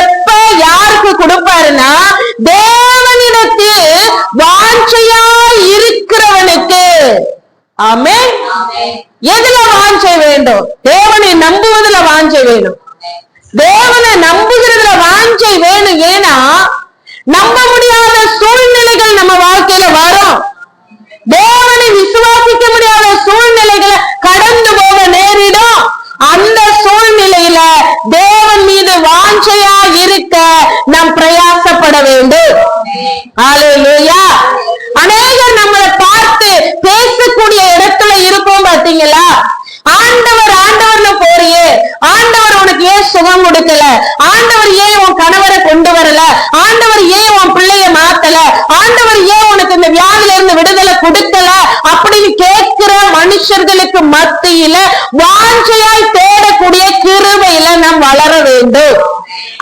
எப்ப யாருக்கு கொடுப்பாருன்னா தேவனிடத்தில் வாஞ்சையா இருக்கிறவனுக்கு. ஆமே எதுல வாஞ்சை வேண்டும்? தேவனை நம்புவதுல வாஞ்சை வேணும் தேவனை நம்புகிறதுல வாஞ்சை வேணும். ஏன்னா நம்ப முடியாத சூழ்நிலைகள் நம்ம வாழ்க்கையில வரும். தேவனை விசுவாசிக்க முடியாது சூழ்நிலைகளை கடந்து போக நேரிடும் அந்த சூழ்நிலையில தேவன் மீது வாஞ்சையா இருக்க நாம் பிரயாசப்பட வேண்டும் ஹalleluya அநேகர் நம்மளை பார்த்து பேசக்கூடிய இடத்துல இருக்கோம் பாத்தீங்களா ஆண்டவர் ஆண்டவர்னு போறியே ஆண்டவர் உனக்கு ஏன் சுகம் கொடுக்கல ஆண்டவர் ஏன் உன் கணவரை கொண்டு வரல? ஆண்டவர் ஏன் உன் பிள்ளைய மாத்தல? ஆண்டவர் ஏன் உனக்கு இந்த வியாதியில இருந்து விடுதலை கொடுக்கல? அப்படின்னு கேட்கிற மனுஷர்களுக்கு மத்தியில வாஞ்சையாய் தேடக்கூடிய கிருபையில நாம் வளர வேண்டும்.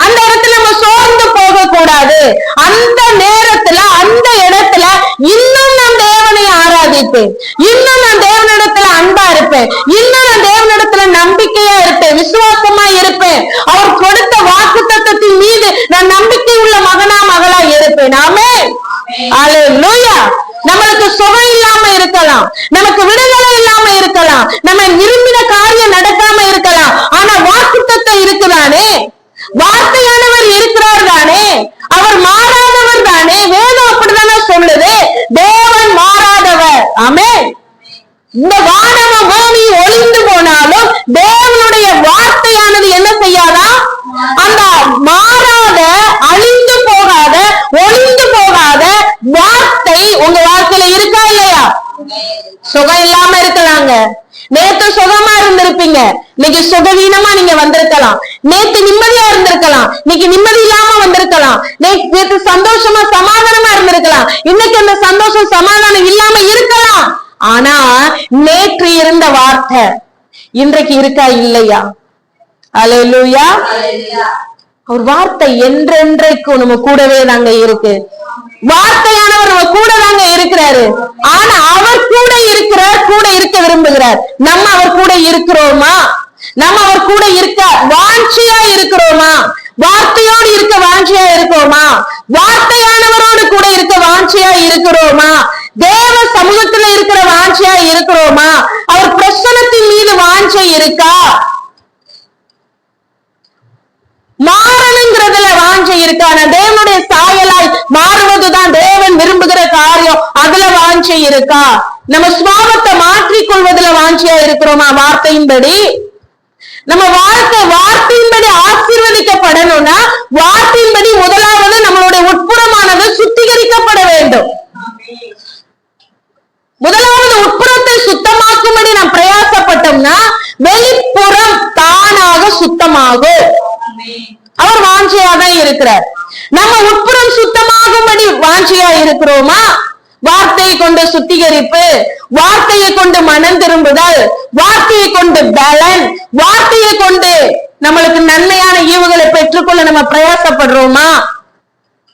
அந்த இடத்துல நம்ம சோர்ந்து போக கூடாது அந்த நேரத்துல அந்த இடத்துல இன்னும் நான் தேவனை ஆராதிப்பேன் இன்னும் நான் தேவனிடத்துல அன்பா இருப்பேன் இன்னும் நான் தேவனிடத்துல நம்பிக்கையா இருப்பேன் விசுவாசமா இருப்பேன். அவர் கொடுத்த வாக்கு தத்தத்தின் மீது நான் நம்பிக்கை உள்ள மகனா மகளா இருப்பேன். ஆமே அல்லேலூயா நம்மளுக்கு சுகம் இல்லாம இருக்கலாம். நமக்கு விடுதலை இல்லாம இருக்கலாம். நம்ம விரும்பின காரியம் நடக்காம இருக்கலாம் ஆனா வாக்குத்தத்தம் இருக்குதானே வார்த்தையானவர் இருக்கிறார் தானே அவர் மாறாதவர் தானே வேதம் அப்படித்தானே சொல்லுது தேவன் மாறாதவர் ஆமே இந்த வானவ பூமி ஒளிந்து போனாலும் தேவனுடைய வார்த்தையானது என்ன செய்யாதா அந்த மாறாத அழிந்து போகாத ஒளிந்து போகாத வார்த்தை உங்க வாழ்க்கையில இருக்கா இல்லையா சுகம் இல்லாம இருக்கலாங்க நேத்து சுகமா இருந்திருப்பீங்க இன்னைக்கு சுகவீனமா நீங்க வந்திருக்கலாம். நேத்து நிம்மதியா இருந்திருக்கலாம். இன்னைக்கு நிம்மதி இல்லாம வந்திருக்கலாம். நேத்து சந்தோஷமா சமாதானமா இருந்திருக்கலாம். இன்னைக்கு அந்த சந்தோஷம் சமாதானம் இல்லாம இருக்கலாம். ஆனா நேற்று இருந்த வார்த்தை இன்றைக்கு இருக்கா இல்லையா? அலையா அவர் வார்த்தை என்றென்றைக்கும் நம்ம கூடவே தாங்க இருக்கு. வார்த்தையானவர் நம்ம கூட தாங்க இருக்கிறாரு. ஆனா அவர் கூட இருக்கிறார் கூட இருக்க விரும்புகிறார். நம்ம அவர் கூட இருக்கிறோமா? நம்ம அவர் கூட இருக்க வாஞ்சியா இருக்கிறோமா? வார்த்தையோடு இருக்க வாஞ்சியா இருக்கிறோமா? வார்த்தையானவரோடு கூட இருக்க வாஞ்சியா இருக்கிறோமா? தேவ சமூகத்துல இருக்கிற வாஞ்சியா இருக்கிறோமா? அவர் பிரசனத்தின் மீது வாஞ்சை இருக்கா? இருக்கா? நம்ம சுவாபத்தை மாற்றிக் கொள்வதில் வாஞ்சியா இருக்கிறோமா? வார்த்தையின்படி. நம்ம வாழ்க்கை வார்த்தையின்படி ஆசீர்வதிக்கப்படணும்னா வார்த்தையின்படி முதலாவது நம்மளுடைய உட்புறமானது சுத்திகரிக்கப்பட வேண்டும். முதலாவது உட்புறத்தை சுத்தமாக்கும்படி நாம் பிரயாசப்பட்டோம்னா வெளிப்புறம் தானாக சுத்தமாகும். அவர் வாஞ்சியா தான் இருக்கிறார். நம்ம உட்புறம் சுத்தமாகும்படி வாஞ்சியா இருக்கிறோமா? வார்த்தையை கொண்டு சுத்திகரிப்பு வார்த்தையை கொண்டு மனம் திரும்புதல் வார்த்தையை கொண்டு பலன் வார்த்தையை கொண்டு நம்மளுக்கு நன்மையான ஈவுகளை பெற்றுக்கொள்ள நம்ம பிரயாசப்படுறோமா?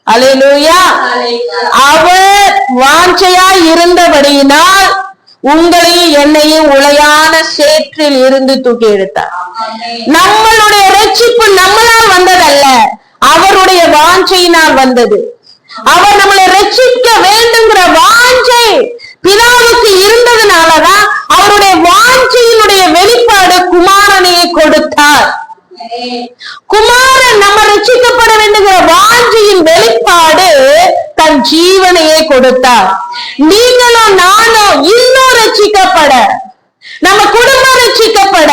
அலையிலூயா. அவர் வாஞ்சையா இருந்தபடியினால் உங்களையும் என்னையும் உளையான சேற்றில் இருந்து தூக்கி எடுத்தார் நம்மளுடைய ரட்சிப்பு நம்மளால் வந்ததல்ல அவருடைய வாஞ்சையினால் வந்தது. அவர் நம்மளை ரட்சிக்க வேண்டுங்கிற வாஞ்சை பிதாவுக்கு இருந்ததுனாலதான் அவருடைய வாஞ்சையினுடைய வெளிப்பாடு குமாரனையே கொடுத்தார். குமாரன் நம்ம ரட்சிக்கப்பட வேண்டுகிற வாஞ்சியின் வெளிப்பாடு தன் ஜீவனையே கொடுத்தார். நீங்களும் நானும் இன்னும் ரட்சிக்கப்பட நம்ம குடும்பம் ரட்சிக்கப்பட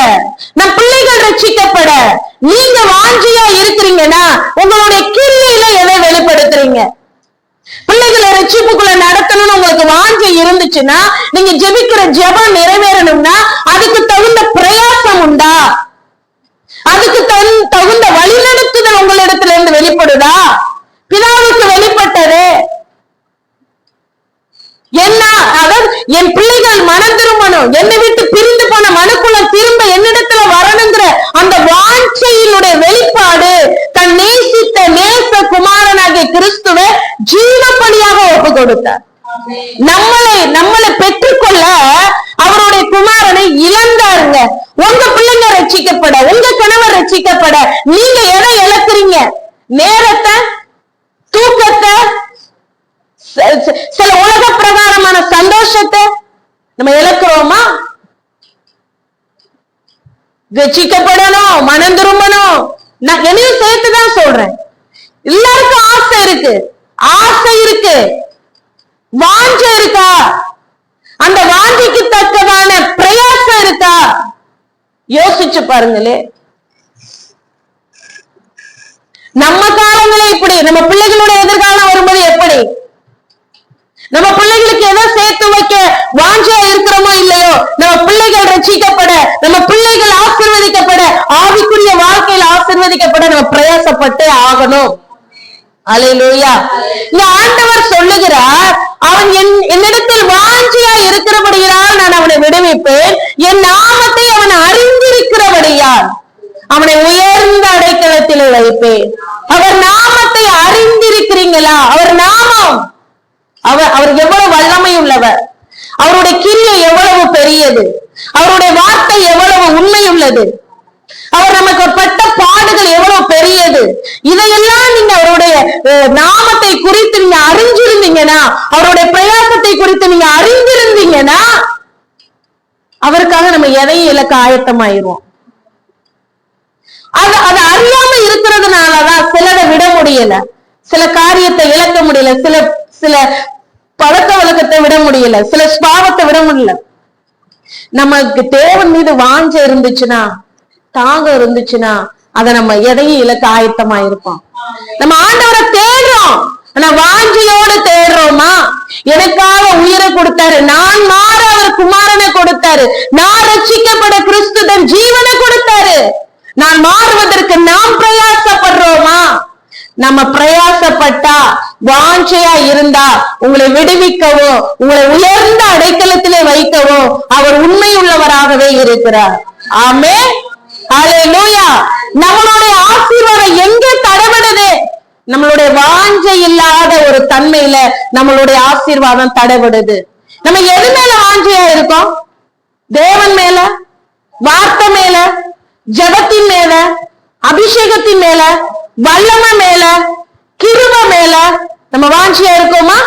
நம் பிள்ளைகள் ரட்சிக்கப்பட நீங்க வாஞ்சியா இருக்கிறீங்கன்னா உங்களுடைய பிள்ளைகளை ரட்சிப்புக்குள்ள நடத்தணும்னு உங்களுக்கு வாஞ்சை இருந்துச்சுன்னா நீங்க ஜெபிக்கிற ஜெபம் நிறைவேறணும்னா அதுக்கு தகுந்த பிரயாசம் உண்டா? அதுக்கு தகுந்த வழிநடத்துதல் உங்களிடத்துல இருந்து வெளிப்படுதா? பிதாவுக்கு வெளிப்பட்டது. என்ன அதாவது என் பிள்ளைகள் மனம் திரும்பணும் என்னை விட்டு பிரிந்து போன மனுக்குள்ள திரும்ப என்னிடத்துல வரணுங்கிற அந்த வாஞ்சையினுடைய வெளிப்பாடு தன் நேசித்த நேச குமாரனாகிய கிறிஸ்துவை ஜீவப்படியாக ஒப்பு கொடுத்தார். நம்மளை நம்மளை பெற்றுக்கொள்ள அவருடைய குமாரனை இழந்தாருங்க. உங்க பிள்ளைங்க ரட்சிக்கப்பட உங்க கணவர் ரட்சிக்கப்பட நீங்க எதை இழக்கிறீங்க? நேரத்தை தூக்கத்தை சில உலக பிரகாரமான சந்தோஷத்தை நம்ம இழக்கிறோமா? ரட்சிக்கப்படணும் மனம் திரும்பணும். நான் என்னையும் சேர்த்துதான் சொல்றேன். எல்லாருக்கும் ஆசை இருக்கு. ஆசை இருக்கு. வாஞ்சை இருக்கா? அந்த வாஞ்சைக்கு தக்கதான பிரயாசம் இருக்கா? யோசிச்சு பாருங்களே. நம்ம காலங்களே இப்படி. நம்ம பிள்ளைகளோட எதிர்காலம் வரும்போது எப்படி? நம்ம பிள்ளைகளுக்கு எதை சேர்த்து வைக்க வாஞ்சா இருக்கிறோமோ இல்லையோ நம்ம பிள்ளைகள் ரசிக்கப்பட நம்ம பிள்ளைகள் ஆசிர்வதிக்கப்பட ஆவிக்குரிய வாழ்க்கையில் ஆசிர்வதிக்கப்பட நம்ம பிரயாசப்பட்டே ஆகணும். அலையிலோயா இந்த ஆண்டவர் சொல்லுகிறார் அவன் என் என்னிடத்தில் வாஞ்சியா இருக்கிறபடியால் நான் அவனை விடுவிப்பேன். என் நாமத்தை அவன் அறிந்திருக்கிறபடியால் அவனை உயர்ந்த அடைக்கலத்தில் வைப்பேன். அவர் நாமத்தை அறிந்திருக்கிறீங்களா? அவர் நாமம். அவர் அவர் எவ்வளவு வல்லமை உள்ளவர் அவருடைய கிரியை எவ்வளவு பெரியது. அவருடைய வார்த்தை எவ்வளவு உண்மை உள்ளது அவர் நமக்கு பட்ட பாடுகள் எவ்வளவு பெரியது? இதையெல்லாம் நீங்க அவருடைய நாமத்தை குறித்து நீங்க அறிஞ்சிருந்தீங்கன்னா அவருடைய பிரயாசத்தை குறித்து நீங்க அறிந்திருந்தீங்கன்னா அவருக்காக நம்ம எதையும் இலக்க ஆயத்தமாயிருவோம். அது அது அறியாம இருக்கிறதுனாலதான் சிலரை விட முடியல. சில காரியத்தை இழக்க முடியல. சில சில பழக்க வழக்கத்தை விட முடியல. சில ஸ்பாவத்தை விட முடியல. நமக்கு தேவன் மீது வாஞ்ச இருந்துச்சுன்னா தாகம் இருந்துச்சுன்னா அதை நம்ம எதையும் இழக்க ஆயத்தமா இருப்போம். நம்ம ஆண்டவரை தேடுறோம். ஆனா வாஞ்சியோட தேடுறோமா? எனக்காக உயிரை கொடுத்தாரு. நான் மாற அவர் குமாரனை கொடுத்தாரு. நான் ரட்சிக்கப்பட கிறிஸ்து தன் ஜீவனை கொடுத்தாரு. நான் மாறுவதற்கு நாம் பிரயாசப்படுறோமா? நம்ம பிரயாசப்பட்டா வாஞ்சையா இருந்தா உங்களை விடுவிக்கவோ உங்களை உயர்ந்த அடைக்கலத்திலே வைக்கவோ அவர் உண்மை உள்ளவராகவே இருக்கிறார். ஆமே நம்மளுடைய ஆசீர்வாதம் எங்க தடைபடுது நம்மளுடைய வாஞ்சை இல்லாத ஒரு தன்மையில நம்மளுடைய ஆசீர்வாதம் தடைபடுது நம்ம எது மேல வாஞ்சையா இருக்கோம்? தேவன் மேல வார்த்தை மேல ஜபத்தின் மேல அபிஷேகத்தின் மேல வல்லமை மேல கிருப மேல நம்ம வாஞ்சையா இருக்கோமா?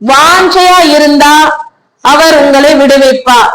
வாஞ்சையா இருந்தா அவர் உங்களை விடுவிப்பார்.